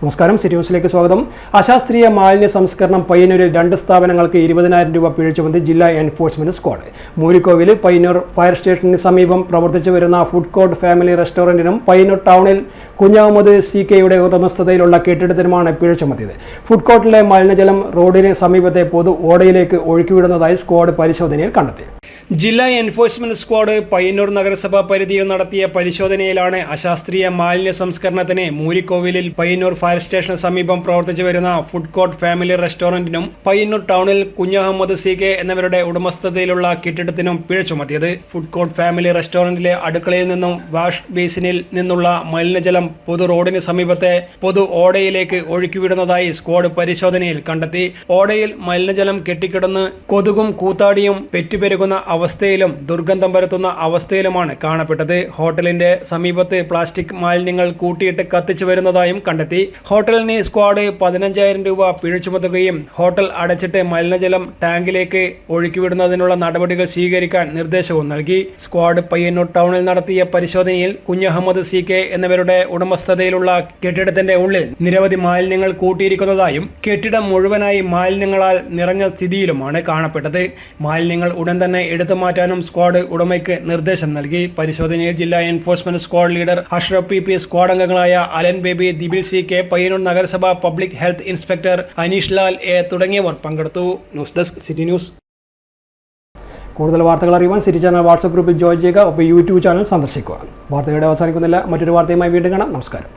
നമസ്കാരം സിറ്റി ന്യൂസിലേക്ക് സ്വാഗതം. അശാസ്ത്രീയ മാലിന്യ സംസ്കരണം പയ്യന്നൂരിൽ രണ്ട് സ്ഥാപനങ്ങൾക്ക് ഇരുപതിനായിരം രൂപ പിഴ ചുമത്തി ജില്ലാ എൻഫോഴ്സ്മെന്റ് സ്ക്വാഡ്. മൂരിക്കോവിൽ പയ്യന്നൂർ ഫയർ സ്റ്റേഷന് സമീപം പ്രവർത്തിച്ചു വരുന്ന ഫുഡ് കോർട്ട് ഫാമിലി റെസ്റ്റോറന്റിനും പയ്യന്നൂർ ടൗണിൽ കുഞ്ഞാമത് സി കെയുടെ ഉടമസ്ഥതയിലുള്ള കെട്ടിടത്തിനുമാണ് പിഴ ചുമത്തിയത്. ഫുഡ് കോർട്ടിലെ മലിനജലം റോഡിന് സമീപത്തെ പൊതു ഓടയിലേക്ക് ഒഴുക്കിവിടുന്നതായി സ്ക്വാഡ് പരിശോധനയിൽ കണ്ടെത്തി. ജില്ലാ എൻഫോഴ്സ്മെന്റ് സ്ക്വാഡ് പയ്യന്നൂർ നഗരസഭാ പരിധിയിൽ നടത്തിയ പരിശോധനയിലാണ് അശാസ്ത്രീയ മാലിന്യ സംസ്കരണത്തിന് മൂരിക്കോവിലിൽ പയ്യന്നൂർ ഫയർ സ്റ്റേഷന് സമീപം പ്രവർത്തിച്ചു വരുന്ന ഫുഡ് കോർട്ട് ഫാമിലി റെസ്റ്റോറന്റിനും പയ്യന്നൂർ ടൗണിൽ കുഞ്ഞഹമ്മദ് സി കെ എന്നിവരുടെ ഉടമസ്ഥതയിലുള്ള കെട്ടിടത്തിനും പിഴ ചുമത്തിയത്. ഫുഡ് കോർട്ട് ഫാമിലി റെസ്റ്റോറന്റിലെ അടുക്കളയിൽ നിന്നും വാഷ് ബേസിനിൽ നിന്നുള്ള മലിനജലം പൊതു റോഡിന് സമീപത്തെ പൊതു ഓടയിലേക്ക് ഒഴുക്കിവിടുന്നതായി സ്ക്വാഡ് പരിശോധനയിൽ കണ്ടെത്തി. ഓടയിൽ മലിനജലം കെട്ടിക്കിടന്ന് കൊതുകും കൂത്താടിയും പെറ്റുപെരുകുന്ന അവസ്ഥയിലും ദുർഗന്ധം പരത്തുന്ന അവസ്ഥയിലുമാണ് കാണപ്പെട്ടത്. ഹോട്ടലിന്റെ സമീപത്ത് പ്ലാസ്റ്റിക് മാലിന്യങ്ങൾ കൂട്ടിയിട്ട് കത്തിച്ചു വരുന്നതായും കണ്ടെത്തി. ഹോട്ടലിന് സ്ക്വാഡ് പതിനഞ്ചായിരം രൂപ പിഴ ചുമത്തുകയും ഹോട്ടൽ അടച്ചിട്ട് മലിനജലം ടാങ്കിലേക്ക് ഒഴുക്കിവിടുന്നതിനുള്ള നടപടികൾ സ്വീകരിക്കാൻ നിർദ്ദേശവും നൽകി. സ്ക്വാഡ് പയ്യന്നൂർ ടൗണിൽ നടത്തിയ പരിശോധനയിൽ കുഞ്ഞഹമ്മദ് സി കെ എന്നിവരുടെ ഉടമസ്ഥതയിലുള്ള കെട്ടിടത്തിന്റെ ഉള്ളിൽ നിരവധി മാലിന്യങ്ങൾ കൂട്ടിയിരിക്കുന്നതായും കെട്ടിടം മുഴുവനായി മാലിന്യങ്ങളാൽ നിറഞ്ഞ സ്ഥിതിയിലുമാണ് കാണപ്പെട്ടത്. മാലിന്യങ്ങൾ ഉടൻ തന്നെ എടുത്തു മാറ്റാനും സ്ക്വാഡ് ഉടമയ്ക്ക് നിർദ്ദേശം നൽകി. പരിശോധനയിൽ ജില്ലാ enforcement squad leader Ashraf P P squad അംഗങ്ങളായ അലൻ ബേബി ദിബിൽ സി കെ പയ്യന്നൂർ നഗരസഭ public health inspector Aneesh Lal A തുടങ്ങിയവർ പങ്കെടുത്തു. News desk city news. കൂടുതൽ വാർത്തകൾ അറിയുവാൻ സിറ്റി ചാനൽ വാട്സ്ആപ്പ് ഗ്രൂപ്പിൽ ജോയിൻ ചെയ്യുക. ഒപ്പം യൂട്യൂബ് ചാനൽ സന്ദർശിക്കുക. വാർത്തകളുടെ അവസാനിക്കുന്നില്ല. മറ്റൊരു വാർത്തയുമായി വീണ്ടും കാണാം. നമസ്കാരം.